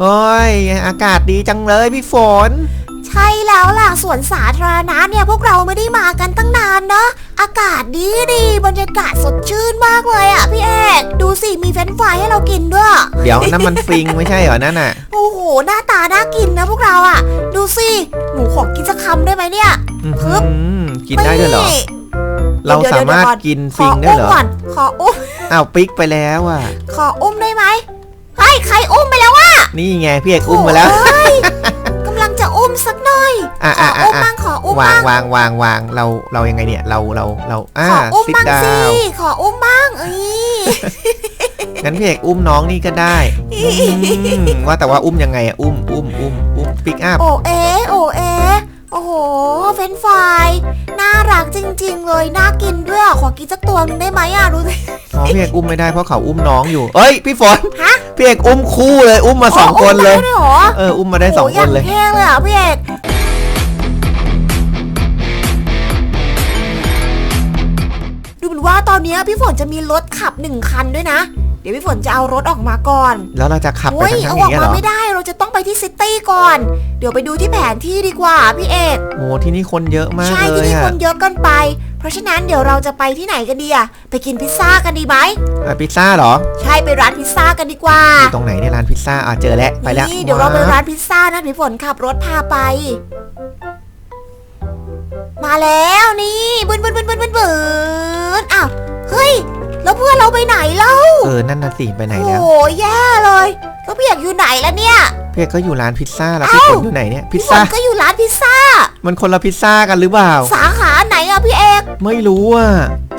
เฮ้ย อากาศดีจังเลยพี่ฝน ใช่แล้วล่ะสวนสาธารณะเนี่ยพวกเราไม่ได้มากันตั้งนานเนาะอากาศดีดีบรรยากาศสดชื่นมากเลยอะพี่เอกดูสิมีเฟรนช์ฟรายให้เรากินด้วย เดี๋ยวนั่นมันฟิงไม่ใช่เหรอนั่นน่ะโอ้โหหน้าตาน่ากินนะพวกเราอะ ดูสิหนูขอกินสักคำได้ไหมเนี่ยอื้อฮึหืบอกินได้ด้วยเหรอนี่เราดี๋ยวสามารถเดี๋ยวก่อนกินขฟิองได้อุ้มเหรอก่อนขออุ้มอ้าวปิ๊กไปแล้วอะ ขออุ้มได้ไหมเฮ้ ยใครอุ้มไปแล้ววะนี่ไงพี่เอกอุ้มมาแล้วโอ้ยกำลังจะอุ้มสักหน่อยอะขออะอะอุ้มอะบ้างขออุ้มวางบ้างวางวางวางเราเรายังไงเนี่ยเราเราเราอ่าขออุ้มซิดบ้างดาสิวขออุ้มบ้างเอ้ยงั้นพี่เอกอุ้มน้องนี่ก็ได้อืมว่าแต่ว่าอุ้มยังไงอะอุ้มอุ้มอุ้มอุ้มปิกอัพโอเอโอเอโอ้โหเฟรนช์ฟรายน่า รักจริง ๆ เลยน่ากินด้วยอะขอกินสักตัวหนึงได้ไหมอะดูสิอ๋อพี่เอกอุ้มไม่ได้เพราะเขาอุ้มน้องอยู่ เอ้ยพี่ฝนฮะพี่เอกอุ้มคู่เลยอุ้มมาสองคนเลยโได้ด้วยเหรอเอออุ้มมาได้สองโโหคนเลยย่างเท่เลยอะพี่เอกดูเหมือนว่าตอนนี้พี่ฝนจะมีรถขับหนึ่งคันด้วยนะ เดี๋ยวพี่ฝนจะเอารถออกมาก่อนแล้วเราจะขับไปโอ้ยทั้งเอาทั้งอนี้อกเหรอมาไม่ได้เราจะต้องไปที่ซิตี้ก่อน เดี๋ยวไปดูที่แผนที่ดีกว่าพี่เอก โอ้ที่นี่คนเยอะมากใช่เลที่ยนี่อะคนเยอะเกินไป เพราะฉะนั้นเดี๋ยวเราจะไปที่ไหนกันดีอะไปกินพิซซ่ากันดีไหมอะพิซซ่าเหรอใช่ไปร้านพิซซ่ากันดีกว่าอยู่ตรงไหนเนี่ยร้านพิซซ่าอะเจอแล้วไปแล้วนี่เดี๋ยวเราไปร้านพิซซ่านะพี่ฝนขับรถพาไป มาแล้วนี่บึนบึน ไปไหนเล่าเออนั่นน่ะสิไปไหนโอ้แล้วโหแย่เลยแล้วพี่อยากอยู่ไหนแล้วเนี่ย พี่เอกก็อยู่ร้านพิซซ่าแล้วพี่เอ้าฝนอยู่ไหนเนี่ยพิซพี่ฝซ่า นก็อยู่ร้านพิซซ่า มันคนละพิซซ่ากันหรือเปล่า สาขาไหนอะพี่เอก ไม่รู้อะ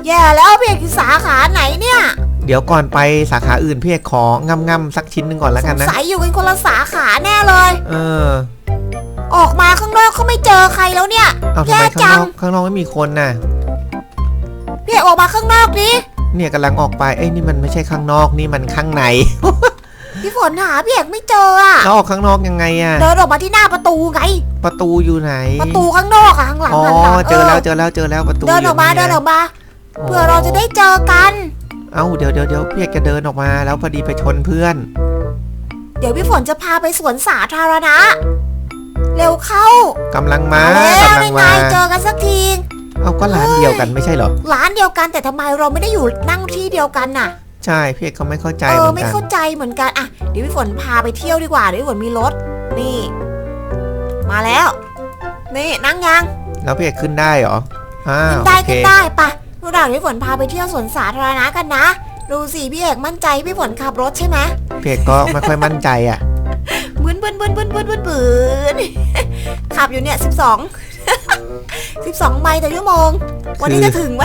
แย่แล้วพี่เอกอยู่สาขาไหนเนี่ยเดี๋ยวก่อนไปสาขาอื่นพี่เอกของ่ำง่ำๆสักชิ้นหนึ่งก่อนแล้วสกันงนะ สัยอยู่กันคนละสาขาแน่เลย เออออกมาข้างนอกเขาไม่เจอใครแล้วเนี่ย เอาทำแย่ไมข้างจันงอกข้างนอกไม่มีคนน่ะพี่เอกออกมาข้างนอกดิ เนี่ยกำลังออกไปเอ้ยนี่มันไม่ใช่ข้างนอกนี่มันข้างใน พี่ฝนหาพี่เอกไม่เจออะแล้วออกข้างนอกยังไงอะเดินออกมาที่หน้าประตูไง ประตูอยู่ไหนประตูข้างนอกอะข้างหลังอ๋อหันหลังเจอแล้วเจอแล้วเจอแล้วประตูเดินออกมายู่เดินอยอกมาเผื่อเราจะได้เจอกัน เอ้าเดี๋ยวเดี๋ยวเดี๋ยวพี่เอกจะเดินออกมาแล้วพอดีไปชนเพื่อน เดี๋ยวพี่ฝนจะพาไปสวนสาธารณะ เร็วเข้ากำลังมาแล้วกำลังได้ไงมา เจอกันสักที เอาก็ร้านเดียวกันไม่ใช่เหรอ ร้านเดียวกันแต่ทำไมเราไม่ได้อยู่นั่งที่เดียวกันน่ะ ใช่พี่เอกเขาไม่เข้าใจเอเหอมือนไม่กันเข้าใจเหมือนกันอะเดี๋ยวพี่ฝนพาไปเที่ยวดีกว่าเดี๋ยวพี่ฝนมีรถ นี่ มาแล้ว นี่นั่งยัง แล้วพี่เอกขึ้นได้เหรออ้าขึ้วนได้โอเคขึ้นได้ปะพวกเราเดี๋ยวพี่ฝนพาไปเที่ยวสวนสาธารณะกันนะ ดูสิพี่เอกมั่นใจพี่ฝนขับรถใช่ไหมพี่เอกก็ไม่ค่อยมั่นใจอะ บึนบึนบึนบึนบึนบึนบึนขับอยู่เนี่ยสิบสอง สิบสองไมล์ต่อชั่วโมง วันนี้คือจะถึงไหม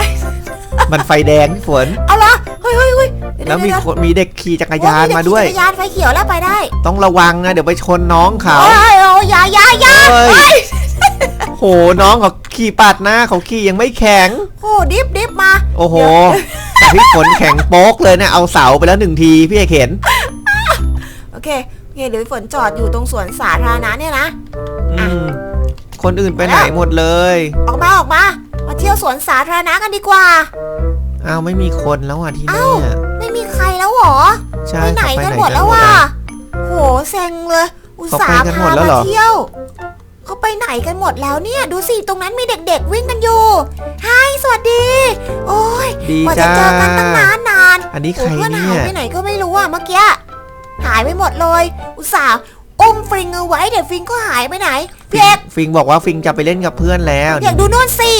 มันไฟแดงพี่ฝน เอาละเฮ้ยเฮ้ยเฮ้ยเดี๋ยแล้วมีเดี๋ยคนมีเด็กขี่จักรโอ้ยานมาด้วยจักรยานไฟเขียวแล้วไปได้ต้องระวังนะ เดี๋ยวไปชนน้องเขา โอ้ยโอ้ยอยาอยาอยาเฮ้ยโหน้องเขาขี่ปาดหน้าเขาขี่ยังไม่แข็ง โอ้ดิฟดิฟมา โอ้โหแต่พี่ฝนแข็งโป๊กเลยเนี่ยเอาเสาไปแล้วหนึ่งทีพี่เอกเห็นโอเคโอเคเดี๋ยวฝนจอดอยู่ตรงสวนสาธารณะเนี่ยนะ อืม คนอื่นไปไหนหมดเลย ออกมาออกมามาเที่ยวสวนสาธารณะกันดีกว่า อ้าวไม่มีคนแล้วอะที่นี่เอ้าอะไม่มีใครแล้วเหรอใช่ไปไหนเขากันหมดแล้วกัว่ะอะโหเซ็งเลย อุตส่าเขาห์ไปกันหมพาดแล้วมาเหรอเที่ยวเขาไปไหนกันหมดแล้วเนี่ย ดูสิตรงนั้นมีเด็กๆ วิ่งกันอยู่ไฮสวัสดี โอ้ยดีกว่าจะจ้าเจอกันตั้งนานนานอันนี้โอ้ใครเพื่อนเนี่หายยไปไหนก็ไม่รู้อะเมื่อกี้หายไปหมดเลย อุตส่าห์ อุ้มฟิงเอาไว้เดี๋ยวฟิงก็หายไปไหนพี่เอกฟิงบอกว่าฟิงจะไปเล่นกับเพื่อนแล้วอยากดูนู่นสิ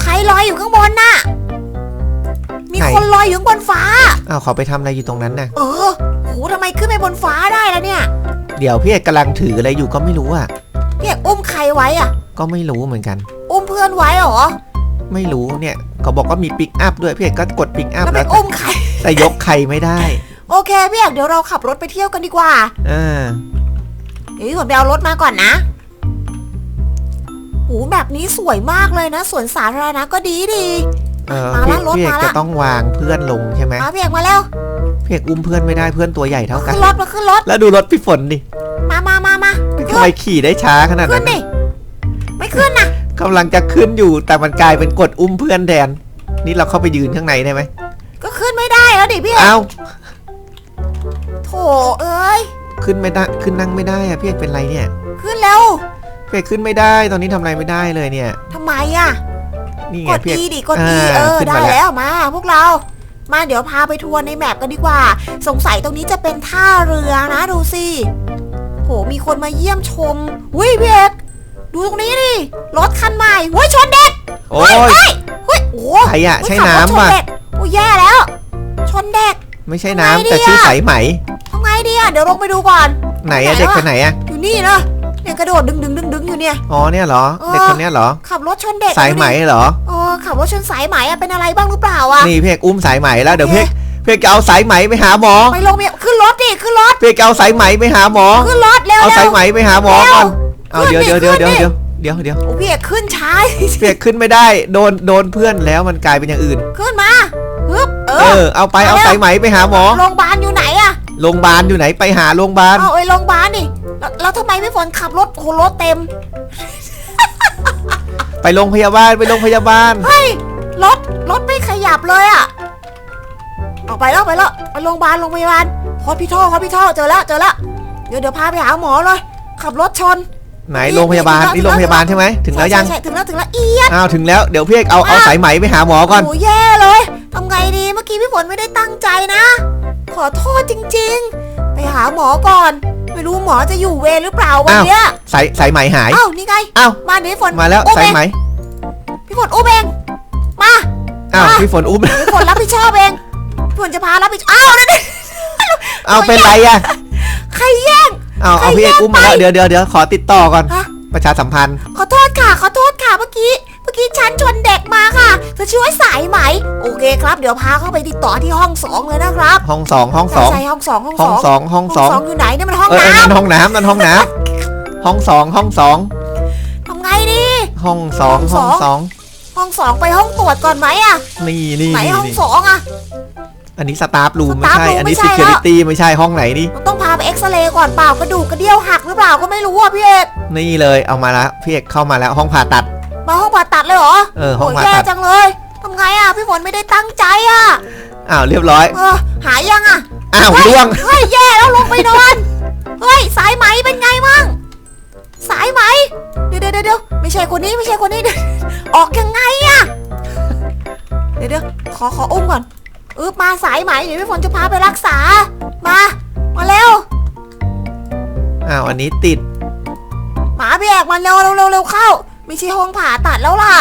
ใครลอยอยู่ข้างบนน่ะ มีคนลอยอยู่ข้างบนฟ้า อ้าวเขาไปทำอะไรอยู่ตรงนั้นน่ะ เออโหทำไมขึ้นไปบนฟ้าได้แล้วเนี่ยเดี๋ยวพี่เอกกำลังถืออะไรอยู่ก็ไม่รู้อะ พี่เอกอุ้มใครไว้อะ ก็ไม่รู้เหมือนกัน อุ้มเพื่อนไว้เหรอไม่รู้เนี่ยเขาบอกว่ามีปิกอัพด้วยพี่เอกก็กดปิกอัพแล้วไปแล้วอุ้มใครแต่ยกใครไม่ได้โอเคพี่เอกเดี๋ยวเราขับรถไปเที่ยวกันดีกว่าเออ เดี๋ยวพี่ฝนไปเอารถมาก่อนนะโหแบบนี้สวยมากเลยนะสวนสาธารณะก็ดีดี เออมาพี่ละรถพี่เอกมาละ จะต้องวางเพื่อนลงใช่ไหมมาพี่เอกมาแล้ว พี่เอกอุ้มเพื่อนไม่ได้เพื่อนตัวใหญ่เท่ากัน ขึ้นรถมาขึ้นรถ แล้วดูรถพี่ฝนดิมามามามาทำไมขี่ได้ช้าขนาดขึ้นั้นนดิ ไม่ขึ้นนะกำลังจะขึ้นอยู่แต่มันกลายเป็นกดอุ้มเพื่อนแทนนี่เราเข้าไปยืนข้างในได้ไหมก็ขึ้นไม่ได้แล้วดิพี่เอกเอ้าโถเอ้ย ขึ้นไม่ได้ขึ้นนั่งไม่ได้อะพี่เอกเป็นไรเนี่ยขึ้นเร็วพี่เอกขึ้นไม่ได้ตอนนี้ทำอะไรไม่ได้เลยเนี่ย ทำไมอะ นี่ไงกดพี่เอก E ดิกด E อ่าเออขึ้นได้มาแล้ว แล้วมา พวกเรา มาเดี๋ยวพาไปทัวร์ในแมปกันดีกว่า สงสัยตรงนี้จะเป็นท่าเรือนะดูสิโหมีคนมาเยี่ยมชมหุ้ยพี่เอกดูตรงนี้ดิรถคันใหม่หุ้ยชนเด็กโอ้ยเฮ้ยเฮ้ยโอ้ใครอะเฮ้ยใช่ขับรถน้ำชป่ะเด็กโอ้ยแย่แล้ว ชนเด็ก ไม่ใช่ทำไงน้ำดีแต่ชื่ออะสายไหมทำ ไงดีอะเดี๋ยวลงไปดูก่อนไหนอะไหนเด็กวะคนไหนอะอยู่นี่นะเนี่ยกระโดดดึงดึงดึงดึงอยู่เนี่ย อ๋อเนี่ยเหรอเออเด็กคนเนี้ยเหรอ ขับรถชนเด็กสายไหมดูดิเหรอเออขับรถชนสายไหมอะเป็นอะไรบ้างหรือเปล่าอะนี่พี่เอกอุ้มสายไหมแล้วเดี๋ยวโอเคพี่เอกพี่เอกจะเอาสายไหมไปหาหมอไปลงเมียขึ้นรถดิขึ้นรถพี่เอกจะเอาสายไหมไปหาหมอขึ้นรถเร็วเอาเร็สายวไหมไปหาหมอก่อนเร็วเอาเดี๋ยวขึ้เดี๋ยวนดิเดี๋ยวขึ้เดี๋ยวนดิเดี๋ยวเดี๋ยวเดี๋ยวโอ้พี่เอกขึ้นช้าพี่เอกขึ้นไม่ได้โดนโดนเพื่อนแล้วมันกลายเป็นอย่างอื่น ขึ้นมาฮึบเอเอออเอาไปมาเอาแล้วสายไหมไปหาหมอโรงพยาบาลอยู่ไหนอะ โรงพยาบาลอยู่ไหนไปหาโรงพยาบาล เอาไอ้โรงพยาบาลดิแล้วแล้วทำไมพี่ฝนขับรถโหรถเต็ม ไปโรงพยาบาลไปโรงพยาบาล เฮ้ย รถ รถไม่ขยับเลยอะออกไปแล้วไปแล้วไปโรงพยาบาลโรงพยาบาลฮอสพิทอลฮอสพิทอลเจอแล้วเจอแล้วเดี๋ยวเดี๋ยวพาไปหาหมอเลย ขับรถชน ไหนโรงพยาบาลถึงแล้วนี่โรงพยาบาลใช่ไหมถึงแล้วยังใช่ใช่ถึงแล้วถึงแล้วเอียดอ้าวถึงแล้วเดี๋ยวพี่เอกเอาเอาสายไหมไปหาหมอก่อน โอ้แย่เลยทำไงดีเมื่อกี้พี่ฝนไม่ได้ตั้งใจนะ ขอโทษจริงๆ ไปหาหมอก่อน ไม่รู้หมอจะอยู่เวรหรือเปล่าวันเนี้ยสายสายไหมหายเอ้านี่ไงอ้าวมาเดี๋ยวพี่ฝนมาแล้วอุ้มสายเองไหม พี่ฝนอุ้มเอง มาอ้าวอะพี่ฝนอุ้มพี่ฝนรับผิดชอบเองพี่ฝนจะพารับผิดชอบอ้าวนั่นดิเอาเป็นไรอะใครแย่งเอาเอาใครพี่เอกอุ้มมาแยกแล้วไปเดี๋ยวเดี๋ยวเดี๋ยวขอติดต่อก่อนฮะประชาสัมพันธ์ ขอโทษค่ะ ขอโทษค่ะเมื่อกี้ เมื่อกี้ฉันชนเด็กมาค่ะจะช่วยสายไหม โอเคครับ เดี๋ยวพาเข้าไปติดต่อที่ห้องสองเลยนะครับ ห้องสองห้องสองใช่ห้องสองห้องห้องสสององห้องห้องสองสองอยู่ไหนเนี่ยมันห้องเออเออน้นั่นห้องน้ำนั่นห้องน้ำห้องสองห้องสองำทำไงดีห้องสองห้ห้อองงสสอองงห้องสองไปห้องตรวจก่อนไหมอะนี่นี่ไหนนี่ห้องนี่สองอะอันนี้สตาฟรูมสไม่ตาฟใช่รูมอันนี้ไม่ใช่ security ไม่ใช่ห้องไหนนี่มันต้องพาไปเอ็กซเรย์ก่อนเปล่ากระดูกกระเดี่ยวหักหรือเปล่าก็ไม่รู้อะพี่เอก นี่เลยเอามาแล้วพี่เอกเข้ามาแล้วห้องผ่าตัด มาห้องผ่าตัดเลยเหรอเออห้องโยผ่าแย่ตัดจังเลยทำไงอะพี่ฝนไม่ได้ตั้งใจอะอ้าวเรียบร้อย เออ หายยังอะอ้าวล่วง เฮ้ยแย่แล้วลงไปนอน เฮ้ยสายไหมเป็นไงมั่งสายไหม เดี๋ยวเดี๋ยวเดี๋ยวไม่ใช่คนนี้ไม่ใช่คนนี้เดี๋ยวออกยังไงอะเดี๋ยวเดี๋ยวขอขออุ้มก่อนอึบมาสายไหมเดี๋ยวพี่ฝนจะพาไปรักษา มา มาเร็ว อ้าวอันนี้ติด หมาพี่แอกมาเร็วเร็วเร็วเร็วเข้า ไม่ใช่ห้องผ่าตัดแล้วล่ะ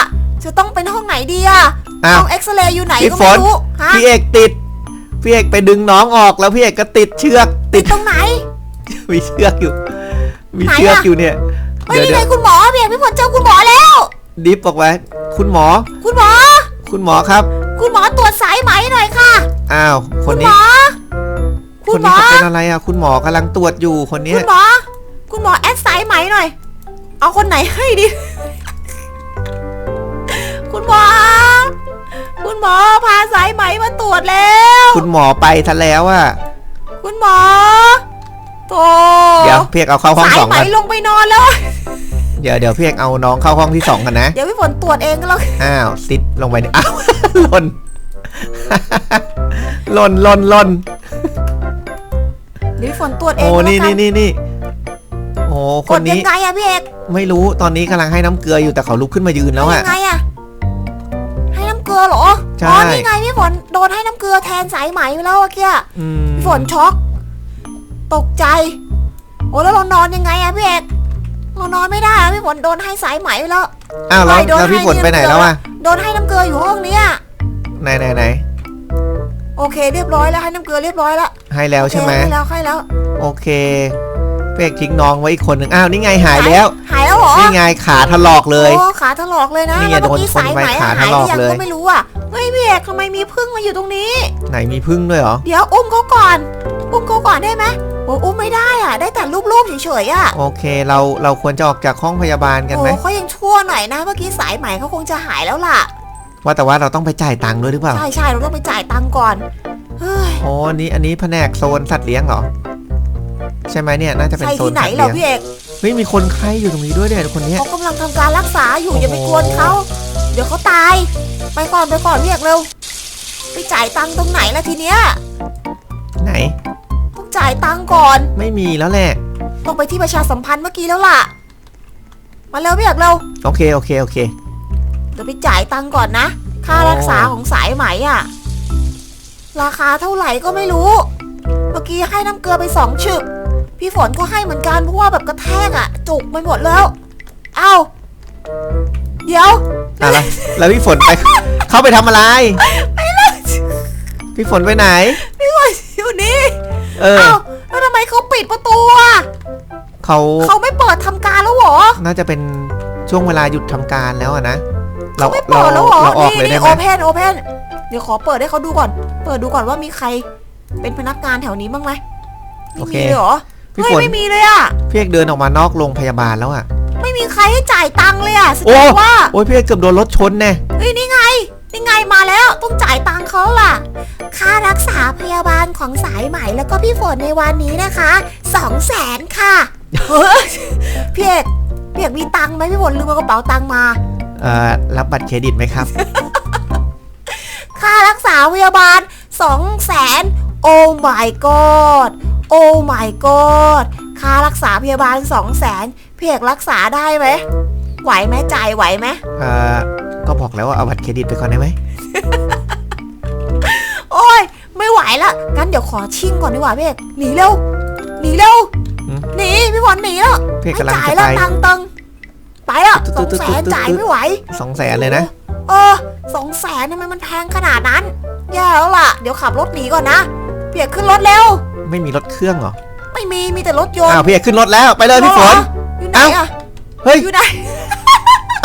จะต้องเป็นห้องไหนดีอะอ้าวห้องเอ็กซเรย์อยู่ไหนพี่ก็ฝไม่น รู้ฮะพี่เอกติด พี่เอกไปดึงน้องออกแล้วพี่เอกก็ติดเชือก ติดตรงไหน มีเชือกอยู่ มีไหนอะเชือกอยู่เนี่ยเฮ้ยเดี๋ยวนี่เดี๋ไงยวคุณหมอพี่เอกพี่ฝนเจอคุณหมอแล้ว ดิฟออกไว้คุณหมอ คุณหมอ คุณหมอครับ คุณหมอตรวจสายไหมหน่อยค่ะ อ้าว คคุนณหมนี้ อคคุณนหมนี้อ เขาเป็นอะไรอะ คุณหมอกำลังตรวจอยู่คนเนี้คุยณหมอ คุณหมอแอดสายไหมหน่อย เอาคนไหนให้ดี คุณหมอ คุณหมอพาสายไหมมาตรวจแล้ว คุณหมอไปซะแล้วอะคุณหมอโตเดี๋ยวพี่เอกเอาเข้าห้องสายสองไหมกันลงไปนอนแล้ว เดี๋ยวเดี๋ยวพี่เอกเอาน้องเข้าห้องที่สองกันนะ เดี๋ยวพี่ฝนตรวจเองก็แล้วอ้าวซิดลงไปดิอ้าว หล่น หล่นหล่นหล่นเดี๋ยวพี่ฝนตรวจเอโอ้งก็แล้วนี่กันี่นี่นี่โอ้กคนดยันี้งไงอะพี่เอกไม่รู้ตอนนี้กำลังให้น้ำเกลืออยู่แต่เขาลุกขึ้นมายืนแล้วให้อะยังไงอะให้น้ำเกลื อเหรอใช่ อ๋อนี่ไงพี่ฝนโดนให้น้ำเกลือแทนสายไหมไปแล้วเมื่อกี้อืมพี่ฝนช็อก ตกใจ โอ้แล้วเรานอนยังไงอะพี่เอกเรานอนไม่ได้อะพี่ฝนโดนให้สายไหมไปแล้ว อ้าวแล้วไม่โดนแล้วพี่ให้ฝนไปไหนแล้วอะโดนให้น้ำเกลืออยู่ห้องเนี้ยไหนไหนไหนโอเค เรียบร้อยแล้วให้น้ำเกลือเรียบร้อยแล้วให้แล้วใช่ไหมโอเคให้แล้วให้แล้ว โอเคพี่ เอกทิ้งน้องไว้อีกคนหนึ่งอ้าวนี่ไงหายแล้ว หายแล้วเหรอนี่ไงขาถลอกเลย โอ้ขาถลอกเลยนะนี่ไงแล้วเมื่อกี้โดนชนสายไหมไปขาหายถลหอกรือยังเลย ก็ไม่รู้อะเฮ้ยพี่เอกทำไมมีพึ่งมาอยู่ตรงนี้ ไหนมีพึ่งด้วยเหรอเดี๋ยวอุ้มเขาก่อน อุ้มเขาก่อนได้ไหมโอ้อุ้มไม่ได้อะได้แต่รูปๆเฉยๆอะโอเคเราเราควรจะออกจากห้องพยาบาลกันโอ้ไหมเขายังชั่วหน่อยนะ เมื่อกี้สายไหมเขาคงจะหายแล้วล่ะ ว่าแต่ว่าเราต้องไปจ่ายตังค์ด้วยหรือเปล่าใช่ใช่เราต้องไปจ่ายตังค์ก่อน เฮ้ยอ๋ออันนี้อันนี้แผนกโซนสัตว์เลี้ยงเหรอ ใช่ไหมเนี่ยน่าจะเป็นใช่โซนที่ไหนสัตว์เหรอเลี้ยงพี่เอกเฮ้ยมีคนไข้อยู่ตรงนี้ด้วยเนี่ยคนเนี้ย เขากำลังทำการรักษาอยู่อย่าไปโอ้โหกวนเขาเดี๋ยวเขาตาย ไปก่อนไปก่อนพี่เอกเร็วไปจ่ายตังค์ตรงไหนล่ะทีเนี้ยไหนต้องจ่ายตังค์ก่อนไม่มีแล้วแหละ ต้องไปที่ประชาสัมพันธ์เมื่อกี้แล้วล่ะ มาเร็วพี่อยากเร็วโอเคโอเคโอเค เดี๋ยวไปจ่ายตังค์ก่อนนะ ค่าโอ้รักษาของสายไหมอะราคาเท่าไหร่ก็ไม่รู้ เมื่อกี้ให้น้ำเกลือไปสองฉึก พี่ฝนก็ให้เหมือนกันเพราะว่าแบบกระแทกอะจุกไปหมดแล้ว เอ้าเดี๋ยวอะแล้วแล้วพี่ฝนไป เข้าไปทำอะไรพี่ฝนไปไหน พี่ฝนอยู่นี่เออ เอ้าแล้วทำไมเขาปิดประตูอะเขาเขาไม่เปิดทำการแล้วเหรอ น่าจะเป็นช่วงเวลาหยุดทำการแล้วอะนะ เราเขาไม่เราเปิดแล้วเหรอ เราออกนี่เลยได้นี่ไหโอมเพนโอเพนเดี๋ยวขอเปิดให้เขาดูก่อน เปิดดูก่อนว่ามีใครเป็นพนักงานแถวนี้บ้างไหมไม่โอเคมีเลยเหรอ พี่เฮ้ยฝนไม่มีเลยอะพี่เอกเดินออกมานอกโรงพยาบาลแล้วอะไม่มีใครให้จ่ายตังค์เลยอะแสโอ้ดงว่าโอ้ยพี่เอกเกือบโดนรถชนแน่เฮ้ยนี่ไงนี่ไงมาแล้วต้องจ่ายตังค์เขาล่ะ ค่ารักษาพยาบาลของสายไหมแล้วก็พี่ฝนในวันนี้นะคะสองแสนค่ะเฮ้ยพี่เอกพี่เอกมีตังค์ไหมพี่ฝนลืมเอากระเป๋าตังค์มา เอ่อรับบัตรเครดิตไหมครับ ค่ารักษาพยาบาลสองแสนโอ้ my god โอ้ my god ค่ารักษาพยาบาลสองแสนพี่เอกรักษาได้ไหม ไหวไหมจ่ายไหวไหมเอ่อก็บอกแล้วว่าเอาบัตรเครดิตไปก่อนได้ไหมโอ้ย ไม่ไหวละงั้นเดี๋ยวขอชิ่งก่อนดีกว่าพี่เอกหนีเร็ว หนีเร็วอืมหนี พี่บอลหนีแล้วพี่เอกไม่กำลังจ่ายจะแล้วไปตังค์ตังไปแล้วตุ๊สดองตุ๊ดแสตุ๊ดนตุ๊ดจ่ายไม่ไหว สองแสนเลยนะ เออสองแสนทำไมมันแพงขนาดนั้น แย่แล้วล่ะ เดี๋ยวขับรถหนีก่อนนะ พี่เอกขึ้นรถเร็วไม่มีรถเครื่องเหรอ ไม่มีมีแต่รถยนต์อ้าวพี่เอกขึ้นรถแล้วไปเลยพี่ฝน อยู่ไหนเอ้าอะเฮ้ย อยู่ไหน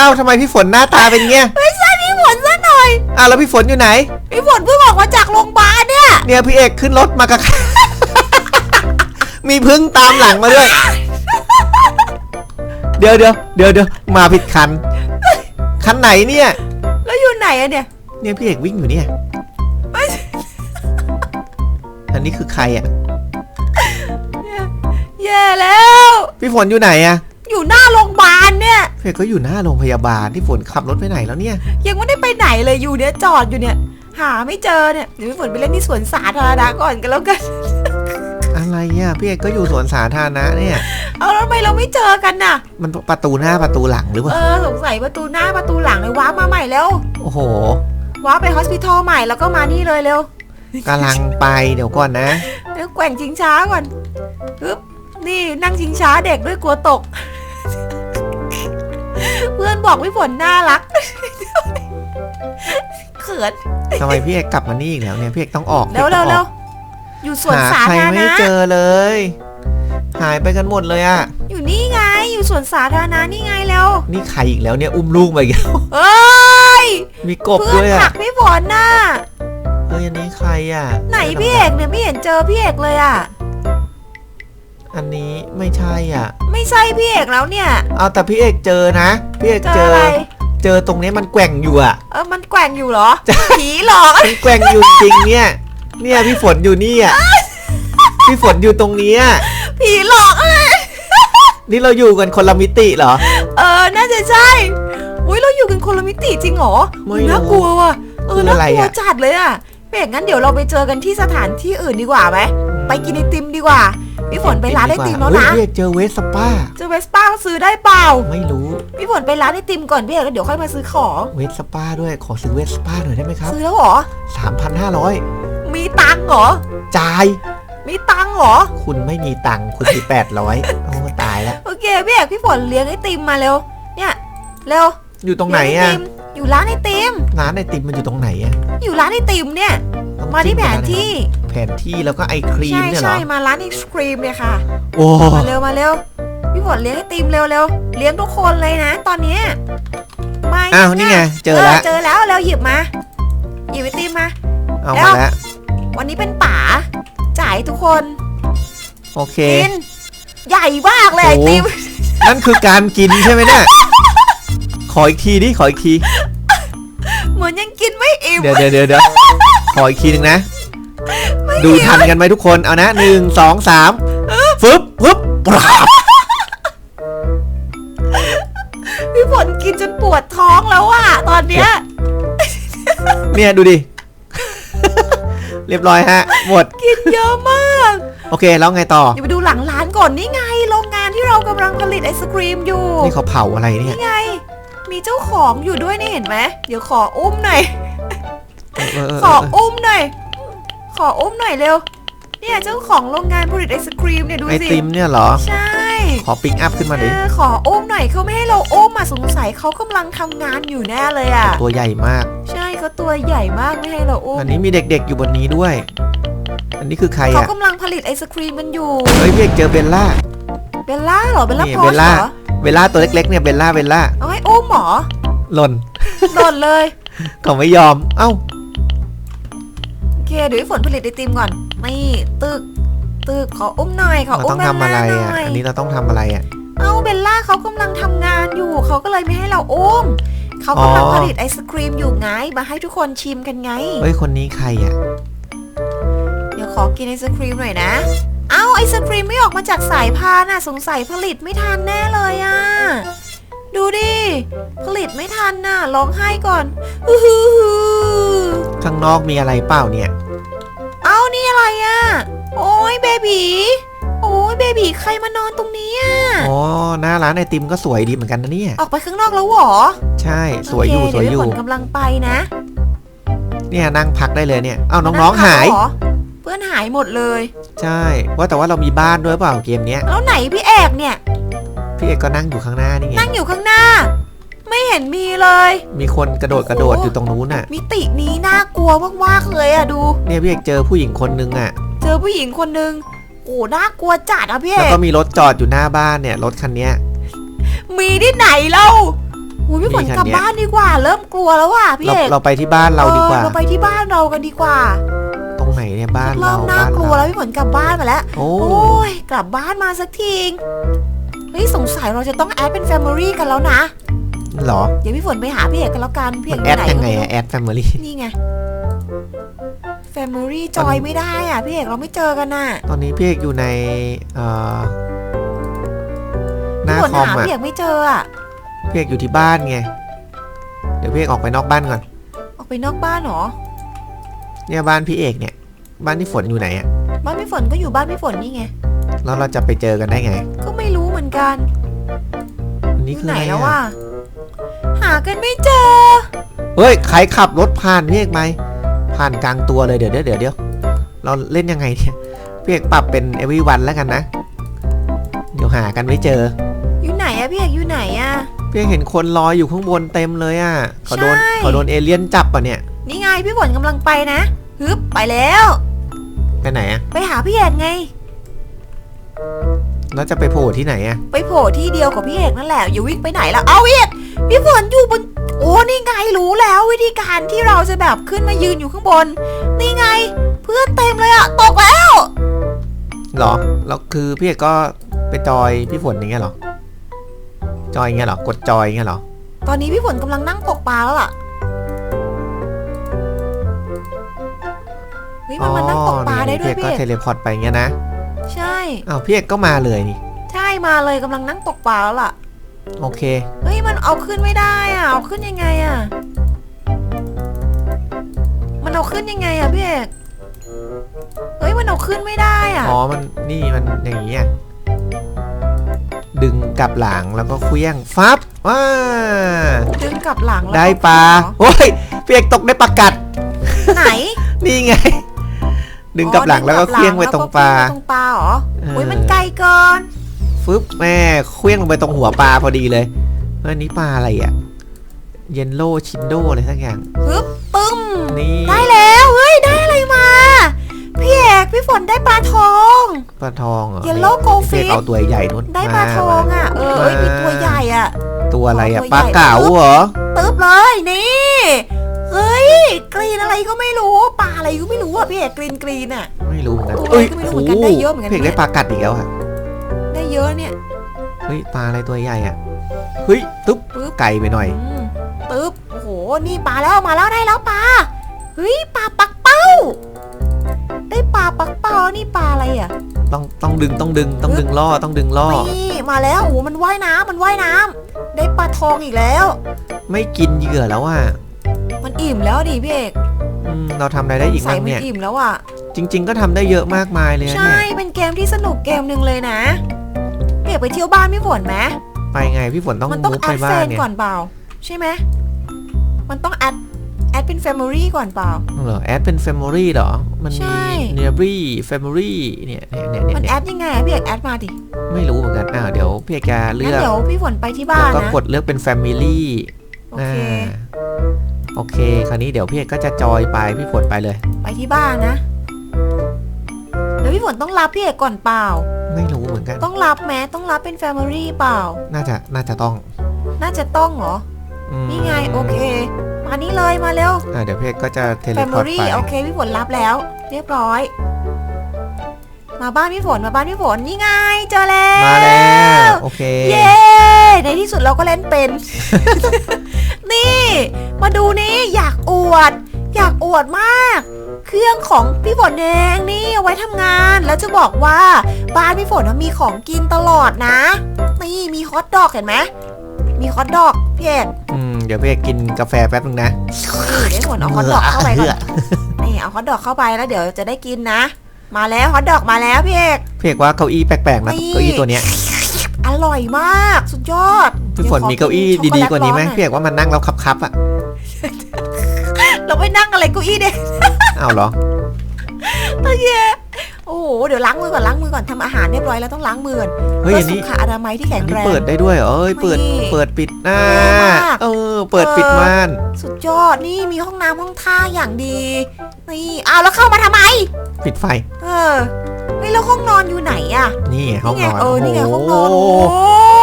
อ้าวทำไมพี่ฝนหน้าตาเป็นเงี้ย ไม่ใช่พี่ฝนซะหน่อยอ้าวแล้วพี่ฝนอยู่ไหน พี่ฝนเพิ่งออกมาจากโรงพยาบาลเนี่ยเนี่ยพี่เอกขึ้นรถมากับ มีพึ่งตามหลังมาด้วย เดี๋ยวเดี๋ยวเดี๋ยวเดี๋ยวมาผิดคัน คันไหนเนี่ย แล้วอยู่ไหนอะเนี่ย เนี่ยพี่เอกวิ่งอยู่เนี่ยอั นนี้คือใครอะแย่แล้ว พี่ฝนอยู่ไหนอะอยู่หน้าโรงพยาบาลเนี่ยพี่เอกก็อยู่หน้าโรงพยาบาลที่ฝนขับรถไปไหนแล้วเนี่ย ยังไม่ได้ไปไหนเลยอยู่เนี่ยจอดอยู่เนี่ย หาไม่เจอเนี่ยเดี๋ยวพี่ฝนไปเล่นที่สวนสาธารณะก่อนกันแล้วกัน อะไรอะพี่เอกก็อยู่สวนสาธารณะเนี่ย เอาแล้วทำไมเราไม่เจอกันน่ะ มันประตูหน้าประตูหลังหรือเปเอล่าอสงสัยประตูหน้าประตูหลังเลยว้าร์ปมาใหม่แล้วโอ้โหว้าร์ปไปฮอสพิทอลใหม่แล้วก็มานี่เลยเร็ว กำลังไปเดี๋ยวก่อนนะเร็วแกว่งชิงช้าก่อนฮึบนี่นั่งชิงช้าเด็กด้วยกลัวตก เพื่อนบอกพี่ฝนน่ารักเขินทำไมพี่เอกกลับมานี่อีกแล้วเนี่ยพี่เอกต้องออกเร็วพี่เร็อกวต้องอเร็อวกอยู่สวนหาสาใครธารไม่ณะเจอเลย หายไปกันหมดเลยอะอยู่นี่ไงอยู่สวนสาธารณะนี่ไงเร็วนี่ใครอีกแล้วเนี่ยอุ้มลูกมาอีกแล้วเอ้ยมีกบเพื่อนด้วยผลัอะกพี่ฝนน่ะเฮ้ยอันนี้ใครอะไหนพี่เอกเนี่ยไม่เห็นเจอพี่เอกเลยอะ อันนี้ไม่ใช่อะ ไม่ใช่พี่เอกแล้วเนี่ย เอาแต่พี่เอกเจอนะ พี่เอกเจเจอออะไรเจอตรงนี้มันแกว่งอยู่อะ เออมันแกว่งอยู่เหรอผีหลอกมันแกว่งอยู่จริงเนี่ย เนี่ยพี่ฝนอยู่นี่อะพี่ฝนอยู่ตรงเนี้ยผีหลอกอะไรนี่เราอยู่กันคนละมิติเหรอ เออ น่าจะใช่อุ้ยเราอยู่กันคนละมิติจริงเหรอไม่รู้น่ากลัวว่ะ เออคือน่าอะไรกลัวอะจัดเลยอะ เป็นอย่างนั้นเดี๋ยวเราไปเจอกันที่สถานที่อื่นดีกว่าไหมไปกินไอติมดีกว่าพี่ฝนไปร้านไอติมแล้วเฮ้ยนะพี่เอกเจอเวสปาเจอเวสป้าก็ซื้อได้เปล่า ไม่รู้พี่ฝนไปร้านไอติมก่อนพี่เอกแล้วเดี๋ยวค่อยมาซื้อของเวสปาด้วยขอซื้อเวสปาหน่อยได้ไหมครับซื้อแล้วเหรอ3,500มีตังค์เหรอจ่ายมีตังค์เหรอ คุณไม่มีตังค์คุณมี800โอ้ตายแล้วโอเคพี่เอกพี่ฝนเลี้ยงไอติมมาเร็วเนี่ยเร็วอยู่ตรงไหนเลี้ยอะงไอติมอยู่ร้านไอติม ร้านไอติมมันอยู่ตรงไหนอะอยู่ร้านไอติมเนี่ย ต้องมาที่จิ้แผนร้เลยที่ แผนที่แล้วก็ไอครีมใช่เนี่ยเหรใช่อ มาร้านไอศครีมเนี่ยค่ะ โอ้มาเร็วมาเร็ว พี่ฝนเลี้ยงไอติมเร็วเร็วเลี้ยงทุกคนเลยนะ ตอนเนี้ยมาอ้าวนี่ไงเจอแล้วเจอแล้วเร็วหยิบมาหยิบไอติมมา เอาแล้มาวแล้ว วันนี้เป็นป๋าจ่ายให้ทุกคนโอเค กิน ใหญ่มากเลยไอโอ้ ติม นั่นคือการกินใช่ไหมเนี่ย ขออีกทีดิขออีกทีเห มือนยังกินไม่อิ่มเดี๋ยวเดี๋ยวเดี๋ยวเดี๋ยวขออีกทีหนึ่งนะ ดูทันกันไหมทุกคน เอานะหนึ่งสองสามฟึบฟึบปราบพี่ฝนกินจนปวดท้องแล้วอะตอนเนี้ย เนี่ยดูดิ เรียบร้อยฮะ หมด กินเยอะมาก โอเค แล้วไงต่อเดี๋ยวไปดูหลังร้านก่อนนี่ไง โรงงานที่เรากำลังผลิตไอศครีมอยู่ นี่เขาเผาอะไรเนี่ยนี่ไง มีเจ้าของอยู่ด้วยนี่เห็นไหมเดี๋ยวขออุ้มหน่อยเออเออเออขออุ้มหน่อย ขออุ้มหน่อยเร็ว เนี่ยเจ้าของโรงงานผลิตไอศครีมเนี่ยดูไอสิติมเนี่ยเหรอ ใช่ ขอปิกอัพขึ้นมาดิเออขออุ้มหน่อยเขาไม่ให้เราอุ้มอะสงสัยเขากำลังทำงานอยู่แน่เลยอะ ตัวใหญ่มาก ใช่เขาตัวใหญ่มากไม่ให้เราอุ้มอันนี้มีเด็กๆอยู่บนนี้ด้วย อันนี้คือใครเขาอะ กำลังผลิตไอศครีมกันอยู่ เฮ้ยพี่เอกเจอเบลล่า เบลล่าเหรอ เบลล่านี่พอเบสลเหรล่า อ เบลล่าตัวเล็กๆเนี่ยเบลล่าเบลล่าเอาให้อุ้มเหรอหล่นโดนเลย เขาไม่ยอม เอ้าโอเคเดี๋ยวให้ฝนผลิตไอติมก่อนนี่ตึก ตึกขออุ้มหน่อยขอเราอุ้ต้มองด้านทำหอะไรน้าหอะน่อยอันนี้เราต้องทำอะไรอะ เอาเบลล่าเขากำลังทำงานอยู่ เขาก็เลยไม่ให้เราอุ้มเขากำลังอ๋อ ผลิตไอศครีมอยู่ไงมาให้ทุกคนชิมกันไง เฮ้ยคนนี้ใครอะ เดี๋ยวขอกินไอศครีมหน่อยนะ เอ้าไอศครีมไม่ออกมาจากสายพานน่ะสงสัยผลิตไม่ทันแน่เลยอะดูดิ ผลิตไม่ทันน่ะร้องไห้ก่อนอื้อหือข้างนอกมีอะไรเปล่าเนี่ย เอ้านี่อะไรอะโอ้ยเบบีโอ้ยเบบีใครมานอนตรงนี้อะอ๋อ หน้าร้านไอติมก็สวยดีเหมือนกันนะเนี่ย ออกไปข้างนอกแล้วเหรอใช่ สวยอยู่ โเคสวยอยู่ เดี๋พี่ฝนกำลังไปนะเนี่ยนั่งพักได้เลยเนี่ย เอ้าน้องนั่ๆหายพักเหรอ เพื่อนหายหมดเลย ใช่ ว่าแต่ว่าเรามีบ้านด้วยเปล่าเกมเนี้ยแล้วไหนพี่เอกเนี่ย พี่เอกก็นั่งอยู่ข้างหน้านี่ไงนั่งอยู่ข้างหน้า ไม่เห็นมีเลย มีคนกระโดดกระโดดโอ้อยู่ตรงนู้นน่ะ มิตินี้น่ากลัวมากๆเลยอะดู เนี่ยพี่เอกเจอผู้หญิงคนนึงอะ เจอผู้หญิงคนนึงโอ้น่ากลัวจัดอะพี่เอแล้วกก็มีรถจอดอยู่หน้าบ้านเนี่ยรถคันเนี้ย มีที่ไหนเล่าโอ้ยพี่ฝนมีคันกลับเนี้ย บ้านดีกว่า เริ่มกลัวแล้วว่ะพี่เราเอกเราไปที่บ้านเราดีกว่า ออเราไปที่บ้านเรากันดีกว่า ตรงไหนเนี่ยบ้านเริ่เรามน่าบ้านกลัวเราแล้วพี่ฝนกลับบ้านมาแล้ว โอ้ โอ้ยกลับบ้านมาสักทีเฮ้ยสงสัยเราจะต้องแอดเป็นแฟมิลี่กันแล้วนะเหรอ เดี๋ยวพี่ฝนไปหาพี่เอกกันแล้วกันพี่เอมันกแอดหนยังไงก็ม่รู้อะแอดแฟมิลี่ นี่ไง Family จอยไม่ได้อะพี่เอกเราไม่เจอกันน่ะตอนนี้พี่เอกอยู่ในเอ่อหน้าพี่ฝนคอมหาอะพี่เอกไม่เจออะพี่เอกอยู่ที่บ้านไง เดี๋ยวพี่เอกออกไปนอกบ้านก่อน ออกไปนอกบ้านเหรอ เนี่ยบ้านพี่เอกเนี่ย บ้านที่ฝนอยู่ไหนอะบ้านพี่ฝนก็อยู่บ้านพี่ฝนนี่ไง แล้วเราจะไปเจอกันได้ไง ก็ไม่รู้เหมือนกันอันอนี้ยู่คือไหนอะไรแล้วอะว่ะหากันไม่เจอ เฮ้ยใครขับรถผ่านพี่เอกไหมผ่านกลางตัวเลยเดี๋ยวเดี๋ยวเดี๋ยวเดี๋ยวเราเล่นยังไงเนี่ยพี่เอกปรับเป็นเอวีวันแล้วกันนะ เดี๋ยวหากันไม่เจอ อยู่ไหนอะพี่เอกอยู่ไหนอะ พี่เอกเห็นคนลอยอยู่ข้างบนเต็มเลยอะเขาโดนใช่ เขาโดนเอเลี่ยนจับป่ะเนี่ย นี่ไงพี่ฝนกำลังไปนะฮึบไปแล้ว ไปไหนอะไปหาพี่เอกไง แล้วจะไปโผล่ที่ไหนอะไปโผล่ที่เดียวกับพี่เอกนั่นแหละอย่าวิ่งไปไหนละเอาพี่เอกพี่ฝนอยู่บนโอ้นี่ไงรู้แล้ววิธีการที่เราจะแบบขึ้นมายืนอยู่ข้างบน นี่ไง เพื่อนเต็มเลยอะตกแล้วหรอแล้วคือพี่เอกก็ไปจอยพี่ฝนอย่างเงี้ยเหรอจอยอย่างเงี้ยเหรอกดจอยอย่างเงี้ยเหรอตอนนี้พี่ฝนกำลังนั่งตกปลาแล้วล่ะ เฮ้ยมันมานั่งตกปลาได้ด้วยพี่พี่เอกก็เอกเทเลพอร์ตไปอย่างเงี้ยนะ ใช่อ้าวพี่เอกก็มาเลยนี่ ใช่มาเลยกำลังนั่งตกปลาแล้วล่ะ โอเค เฮ้ยมันเอาขึ้นไม่ได้อะเอาขึ้นยังไงอะมันเอาขึ้นยังไงอะพี่เอกเฮ้ยมันเอาขึ้นไม่ได้อะอ๋อมันนี่มันอย่างเงี้ยดึงกลับหลังแล้วก็เคลี้ยงฟับว้าดึงกลับหลังแล้วได้ก็ปลาเหรอโอ้ยพี่เอกตกได้ปลากัด ไหน นี่ไง ดึงกลับหลังแล้วก็เคลี้ยงไปตรงปลาแล้วก็เคลี้ยงไปตรงปลาเหรอเออโอ้ยมันไกลเกินฟึบแม่เคลี้ยงลงไปตรงหัวปลาพอดีเลยเฮ้ยอันนี้ปลาอะไรอะเยนโลชินโดอะไรสักอย่างปึ๊บปึ้มนี่ได้แล้วเฮ้ยได้อะไรมาพี่เอกพี่ฝนได้ปลาทองปลาทองเหรอ Yellow พี่ Goldfish เอกเอาตัวใหญ่นู้นได้ปลาทองอะเออเอ้ยมีตัวใหญ่อะตัวอะไรอะตัวใหญ่ปลาเก๋าเหรอตึ๊บเลยนี่ เฮ้ยกรีนอะไรก็ไม่รู้ปลาอะไรก็ไม่รู้อะพี่เอกกรีนกรีนอะ ไม่รู้เหมือนกันตัวอะไรก็ไม่รู้เหมือนกันได้เยอะเหมือนกันพี่เอกได้ปลากัดอีกแล้วอะได้เยอะเนี่ยเฮ้ยปลาอะไรตัวใหญ่อะเฮ้ยตุ๊บปึ๊บไกลไปหน่อย อืมตึ๊บโอ้โหนี่ปลาแล้วมาแล้วได้แล้วปลาเฮ้ยปลาปักเป้า ได้ปลาปักเป้าแล้วนี่ปลาอะไรอะต้องต้องดึงต้องดึงต้องดึงล่อต้องดึงล่อ นี่มาแล้วโอ้โหมันว่ายน้ำมันว่ายน้ำได้ปลาทองอีกแล้ว ไม่กินเหยื่อแล้วอะ มันอิ่มแล้วดิพี่เอกอืมเราทำอะไรได้อีกใส่บ้างมันเนี่ย อิ่มแล้วอะ จริง ๆ ก็ทำได้เยอะมากมายเลยนะใช่ เนี่ยเป็นเกมที่สนุกเกมหนึ่งเลยนะพี่เอกไปเที่ยวบ้านพี่ฝนไหมไปไงพี่ฝนต้องมันต้องมุดแอไปดเฟบ้านนเนี่ยก่อนเปล่า ใช่ไหมมันต้องแอดแอดเป็นแฟมิลี่ก่อนเปล่า เหรอแอดเป็นแฟมิลี่เหรอ มันใช่ มีเนียบรี่แฟมิลี่เนี่ยเนี่ยเนี่ยมันเนี่แอยดยังไงอะพี่เอกแอดมาดิไม่รู้เหมือนกันอ่าเดี๋ยวพี่เอกจะเลืงั้นอกเดี๋ยวพี่ฝนไปที่บ้าแล้วนก็นะ กดเลือกเป็นแฟมิลี่โอเค โอเค คราวนี้เดี๋ยวพี่เอกก็จะจอยไปพี่ฝนไปเลย ไปที่บ้านนะเดี๋ยวพี่ฝนต้องรับพี่เอกก่อนเปล่า ไม่รู้เหมือนกัน ต้องรับแม้ต้องรับเป็นแฟมิลี่เปล่า น่าจะน่าจะต้อง น่าจะต้องเหรอ อืมนี่ไงโอเค มานี่เลยมาเร็ว อ่าเดี๋ยวพี่เอกก็จะเทเลแฟพมิอร์ตลี่ไปโอเคพี่ฝนรับแล้ว เรียบร้อย มาบ้านพี่ฝนมาบ้านพี่ฝนนี่ไงเจอแล้ว มาแล้ว โอเค เย้ ในที่สุดเราก็เล่นเป็น นี่ มาดูนี่อยากอวด อยากอวดมาก เครื่องของพี่ฝนเองนี่เอาไว้ทำงานแล้วจะบอกว่าบ้านพี่ฝนน่ะมีของกินตลอดนะ นี่มีฮอทดอกเห็นไหมมีฮอทดอกพี่เอกอืมเดี๋ยวพี่เอกกินกาแฟแป๊บนึงนะนี่เดี๋ยวฝนเอาฮอทดอกเข้าไปก่อนนี่เอาฮอทดอกเข้าไปแล้วเดี๋ยวจะได้กินนะ มาแล้วฮอทดอกมาแล้วพี่เอกพี่เอกว่าเก้าอี้แปลกๆนะนี่เก้าอี้ตัวเนี้ย อร่อยมาก สุดยอดพี่ฝนมีเก้าอี้ดีๆกว่านี้ไหมพี่เอกว่ามันนั่งแล้วคับๆอะเราไปนั่งอะไรเก้าอี้เด็กอ้าวเหรอโอเคโอ้โหเดี๋ยวล้างมือก่อนล้างมือก่อนทำอาหารเรียบร้อยแล้วต้องล้างมือก่อนเฮ้ยเพื่อัอนสุนี้ขอนามัยที่แข็อังนนี้แรง เปิดได้ด้วยเหรอเอ้ยเปิดนี่เปิดปิดหน้าเออมาก เออ เปิดปิดเออม่านสุดยอดนี่มีห้องน้ำห้องท่าอย่างดีนี่อ้าวแล้วเข้ามาทำไม ปิดไฟ เออ นี่แล้วห้องนอนอยู่ไหนอะนี่ไงห้องนี่นไงอนเออนี่ไงห้องนอนโอ้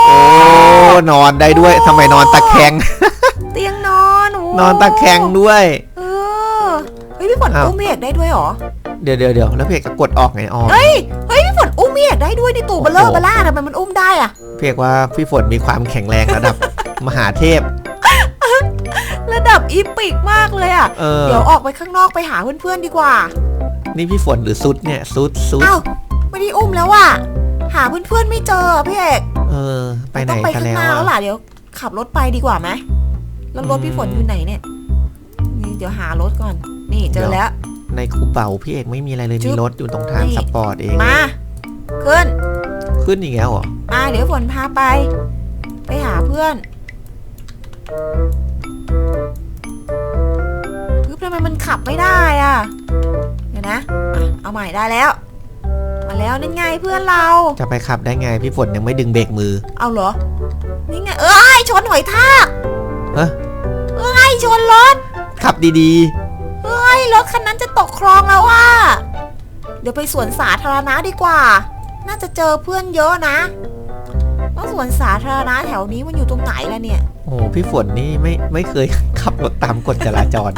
โอ้โหโอ้นอนได้ด้วยทำไมนอนตะแคง เตียงนอนโนอนตะแคงด้วยเออเฮ้ยพี่ฝนอ้าวอุ้มพี่เอกได้ด้วยเหรอเดี๋ยวเดี๋ยวเดี๋ยวแล้วพี่เอกจะกดออกไงอ๋อเฮ้ยเฮ้ยพี่ฝนอุ้มพี่เอกได้ด้วยในตู้เบลเลอโอ้ร์โหเบล่าทำไมมันอุ้มได้อะพี่เอกว่าพี่ฝนมีความแข็งแรงระดับมหาเทพระดับอีปิกมากเลยอะเออเดี๋ยวออกไปข้างนอกไปหาเพื่อนๆดีกว่า นี่พี่ฝนหรือซุดเนี่ยซุดซุดอ้าวไม่ได้อุ้มแล้วว่ะ หาเพื่อนๆไม่เจอพี่เอกเออ ไปไหนต้องไปกันข้างแล้วหน้าแล้วอะล่ะเดี๋ยว ขับรถไปดีกว่าไหมแล้วรถอืมพี่ฝนอยู่ไหนเนี่ย นี่เดี๋ยวหารถก่อน นี่เจอแล้ว ในคูเป๋าพี่เอกไม่มีอะไรเลยจึ๊มีบรถอยู่ตรงทางนี่ สปอร์ตเองมาขึ้น ขึ้นอีกแล้วเหรอมาเดี๋ยวฝนพาไป ไปหาเพื่อนปึ๊บทำไมมันขับไม่ได้อะเดี๋ยวนะอะเอาใหม่ได้แล้ว มาแล้วนั่นไงเพื่อนเรา จะไปขับได้ไงพี่ฝนยังไม่ดึงเบรกมือ เอาเหรอ นี่ไง เอ้ยชนหอยทากเอ้ยเอ้ยชนรถ ขับดีเอ้ยรถคันนั้นจะตกคลองแล้วว่ะ เดี๋ยวไปสวนสาธารณะดีกว่า น่าจะเจอเพื่อนเยอะนะแล้วสวนสาธารณะแถวนี้มันอยู่ตรงไหนล่ะเนี่ย ๆ โอ้โหพี่ฝนนี่ไม่ไม่เคย ขับรถตามกฎจราจร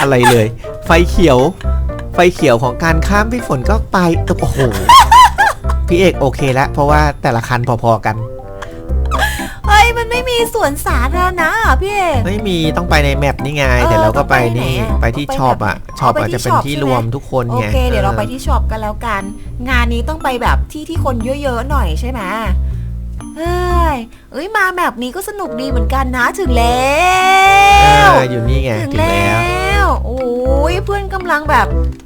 อะไรเลย ไฟเขียว ไฟเขียวของการข้ามพี่ฝนก็ไปโอ้โห พี่เอกโอเคแล้วเพราะว่าแต่ละคันพอๆกัน เฮ้ยมันไม่มีสวนสาธารณะอะพี่เอก ไม่มีต้องไปในแมปนี่ไงเออเดี๋ยวเราก็ไปต้องไปไหนนี่อะไปที่ต้องไปช็อปอะแบบช็อปอ๋อไปอาจที่จะเป็นช็อปที่ใช่ไหม รวมทุกคนโอไงเค เดี๋ยวเราไปที่ช็อปกันแล้วกัน งานนี้ต้องไปแบบที่ที่คนเยอะๆหน่อยใช่ไหมเฮ้ยเอ้ยมาแบบนี้ก็สนุกดีเหมือนกันนะถึงแล้เอว ออยู่นี่ไงถึงถึงแล้แล้ว ว โอ้ยเพื่อนกำลังแบบเ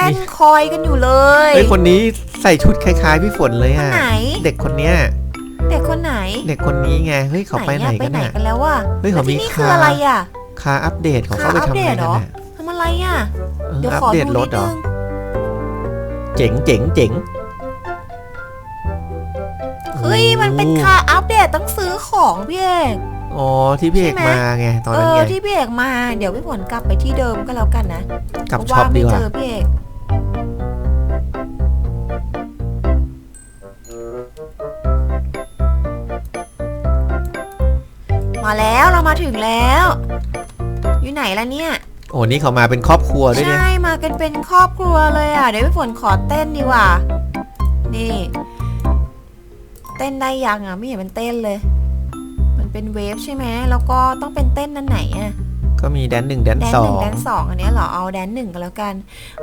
ต้นคอยกันอยู่เลยเฮ้ยคนนี้ใส่ชุดคล้าย ๆ พี่ฝนเลยคนอะไหน เด็กคนเนี้ย เด็กคนไหนเด็กคนนี้ไงเฮ้ยเขาไปไหนอะไปกันไหนน่ะ กันแล้ววะเฮ้ยเขาแล้วที่มีนี่คือคา อะไรอะ คาอัปเดตเขาเข้าไปคาอัปทำเดอะไรตเหรกันอน่ะทำอะไรอะ เออเดี๋ยวอัขปอเดตดูรนิถดเหรอนึงเจ๋งเจ๋งเจ๋งเฮ้ย มันเป็นคาอัปเดตต้องซื้อของพี่เอกอ๋อที่พี่เอกใช่ไหมมาไงตอนเอนั้นอไงที่พี่เอกมา เดี๋ยวพี่ฝนกลับไปที่เดิมก็แล้วกันนะกลับเพราะช็อปว่าดีไม่กเจว่าอพี่เอก มาแล้วเรามาถึงแล้ว อยู่ไหนล่ะเนี่ย โอ้นี่เขามาเป็นครอบครัวด้วยเนี่ยใช่มากันเป็นครอบครัวเลยอะ เดี๋ยวพี่ฝนขอเต้นดีกว่า นี่ เต้นได้ยังอะไม่เห็นมันเต้นเลย มันเป็นเวฟใช่ไหมแล้วก็ต้องเป็นเต้นนั่นไหนอะ ก็มีแดนหนึ่งแดนแดนสอหนึ่งงแดนสองอันเนี้ยเหรอเอาแดนหนึ่งกันแล้วกัน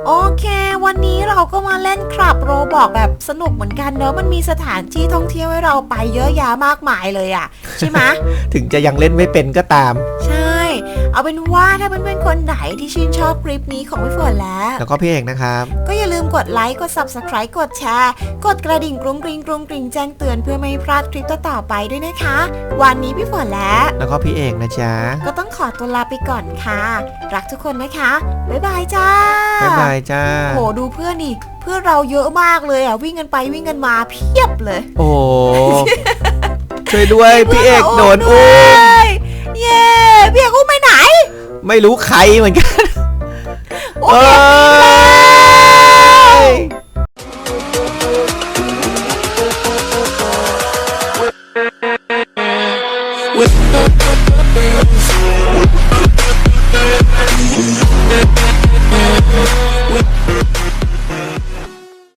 โอเค วันนี้เราก็มาเล่นคลับโรบอกแบบสนุกเหมือนกันเนอะมันมีสถานที่ท่องเที่ยวให้เราไปเยอะแยะมากมายเลยอะใช่ไหม ถึงจะยังเล่นไม่เป็นก็ตาม ใช่เเอาเป็นว่าถ้าเพื่อนๆคนไหนที่ชื่นชอบคลิปนี้ของพี่ฝนแล้ว แล้วก็พี่เอกนะครับ ก็อย่า ลืมกดไลค์ กด subscribe กดแชร์ กดกระดิ่งกรุ้งกริงกรุ้งกริงแจ้งเตือนเพื่อไม่ให้พลาดคลิปต่อๆไปด้วยนะคะ วันนี้พี่ฝนและแล้วก็พี่เอกนะจ๊ะ ก็ต้องขอตัวลาไปก่อนค่ะ รักทุกคนนะคะ บ๊ายบายจ้า บ๊ายบายจ้า โหดูเพื่อนดิเพื่อนเราเยอะมากเลยอะวิ่งกันไปวิ่งกันมาเพียบเลย โอ้ช่วยด้วยพี่เอกโดนอุ้มยเย้พี่เอกอุ้มไปไหน ไม่รู้ใครเหมือนกันอุ้มเอเอกอ